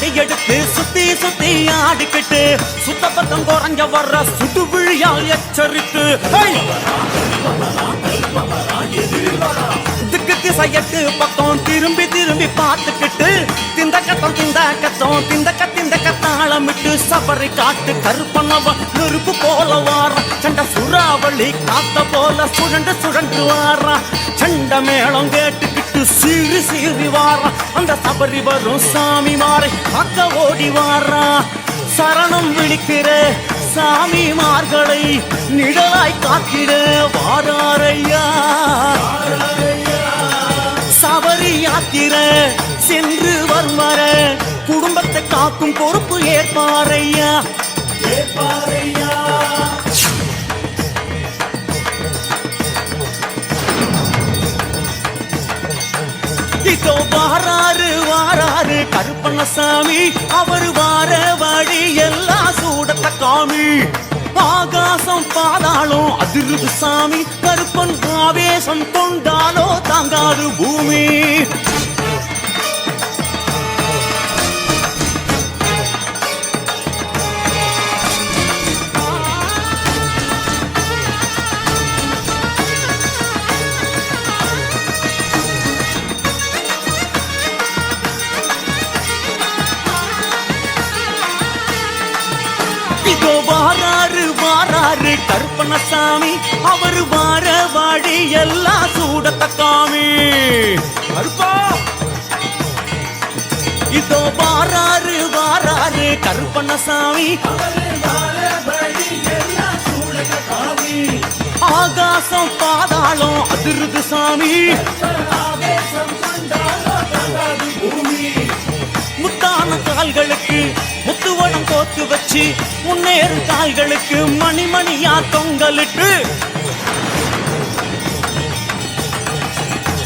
எடுத்து சுத்தி சுத்தி ஆடிக்கிட்டு சுத்த பத்தம் குறைஞ்ச வர்ற சுட்டு விழியால் எச்சரித்து திக்கு திசையட்டு பக்கம் திரும்பி திரும்பி பார்த்துக்கிட்டு திந்த கத்தம் திந்த கத்தம் திந்த கத்திந்த கத்தாளமிட்டு சபரி காட்டு கருப்பனவ நெருப்பு போல வார சண்ட சுறாவளி காத்த போல சுழண்டு சுழன்று வாரா சண்ட மேளம் கேட்டுக்கு கேட்டுக்கிட்டு சீறி சீறி வாரா. அந்த சபரி வரும் சாமி மாறை பக்க ஓடி வாரா. சரணம் விழிக்கிற சாமிமார்களை நிழலாய் காக்கிட வாராரையா. சபரி யாத்திர சென்று வருவார குடும்பத்தை காக்கும் பொறுப்பு ஏற்பாரையா. ஏற்பாரையா. இதோ வாராரு வாராரு கருப்பண்ணசாமி. அவர் வார வழி எல்லாம் சூடத்த காமி. ஆகாசம் பாதாளம் அதிர்வு சாமி. கருப்பன் ஆவேசம் கொண்டாலோ தாங்காது பூமி. யாரு கருப்பணசாமி? அவர் வார வாடி எல்லாம் சூடத்தக்காமி. கருப்பா! இதோ வாராரு வாராரு கருப்பணசாமி. ஆகாசம் பாதாளம் அதிருது சாமி. முத்தான கால்களுக்கு முத்துவனம் கோத்து வச்சு முன்னேறும் கால்களுக்கு மணிமணியா தொங்கலிட்டு.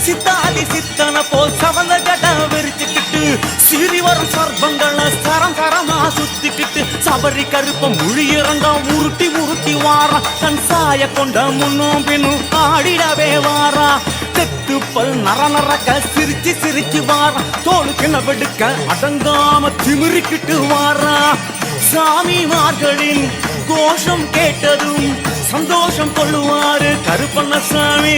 சித்தாதி சித்தன போல் சவந்த கட விரிச்சுக்கிட்டு சிறி வரும் சர்பங்களை சரம் சரமா சுத்திக்கிட்டு சபரி கருப்பம் முழி முழியிறங்க உருட்டி உருட்டி வாரா. தன் சாய கொண்ட முன்னும் பின்னும் ஆடிடவே வாரா. தெத்து பல் நர நரக்க சிரிச்சு சிரிச்சு வாரா. தோலுக்கு நவெடுக்க அடங்காம திமிரிக்கிட்டு வாரா. சாமிமார்களின் கோஷம் கேட்டதும் சந்தோஷம் கொள்ளுவாரு கருப்பண்ணசாமி.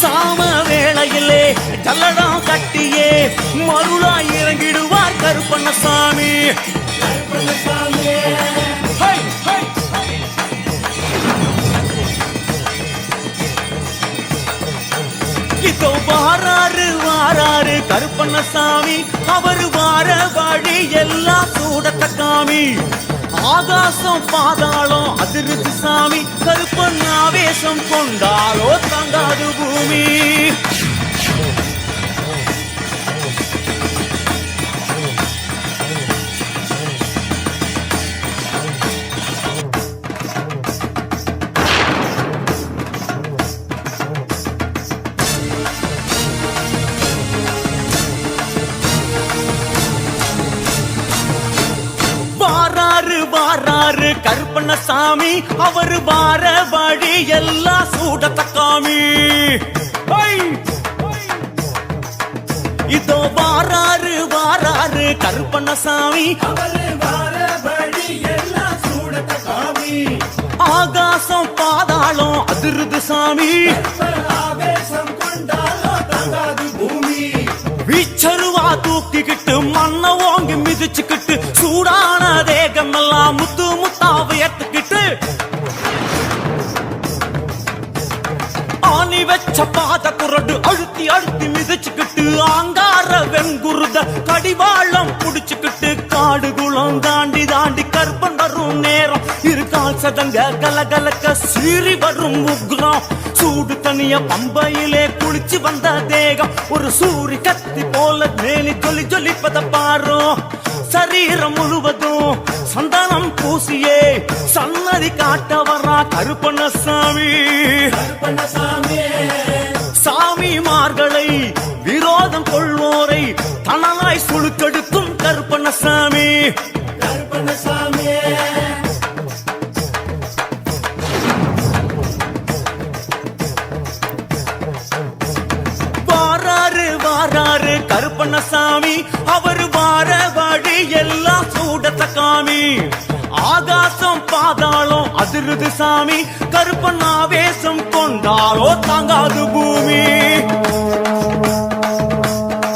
சாம வேளையிலே ஜல்லடம் கட்டியே மருளாய் இறங்கிடுவார் கருப்பண்ணசாமி. இதோ வாராறு வாராறு கருப்பண்ணசாமி அவர் வார வழி எல்லாம் சூடத்த காமி. ஆகாசம் பாதாளம் அதிருது சாமி. கருப்பன் ஆவேசம் கொண்டாலோ தங்காது பூமி. கருப்பண்ணசாமி அவர் வார வழி எல்லாம் சூடத்தக்காமி. இதோ வாராரு வாராரு கருப்பண்ணசாமி. ஆகாசம் பாதாளம் அதிருது சாமி. வீச்சருவா தூக்கிக்கிட்டு மண்ண ஓங்கி மிதிச்சுக்கிட்டு சூடான தேகமெல்லாம் முத்து வச்ச பாத குரடு அழுத்தி அழுத்தி மிதிச்சுக்கிட்டு ஆங்கார வெங்குருத கடிவாளம் புடிச்சுக்கிட்டு காடு குளம் தாண்டி தாண்டி கற்பன் வரும் நேரம். இரு கால் சதங்க கலகலக்க சீறி வரும் உக்ரம். சூடு தனிய பம்பையிலே குளிச்சு வந்த தேகம். ஒரு சூரி கத்தி போல மேலி ஜொலி ஜொலிப்பத பாரும் சரீரம் முழுவதும் சந்தனம் பூசியே சன்னதி காட்ட வர்றா கருப்பண்ணசாமி சாமிமார்களை விரோதம் கொள்வோரை தனலாய் சுழுக்கெடுக்கும் கருப்பண்ணசாமி. கருப்பண்ணசாமி அவர் வார வழி எல்லாம் சூடத்த காமி. ஆகாசம் பாதாளம் அதிருது சாமி கருப்பண்ணாவேசம் ஆவேசம் கொண்டாலோ தாங்காது பூமி.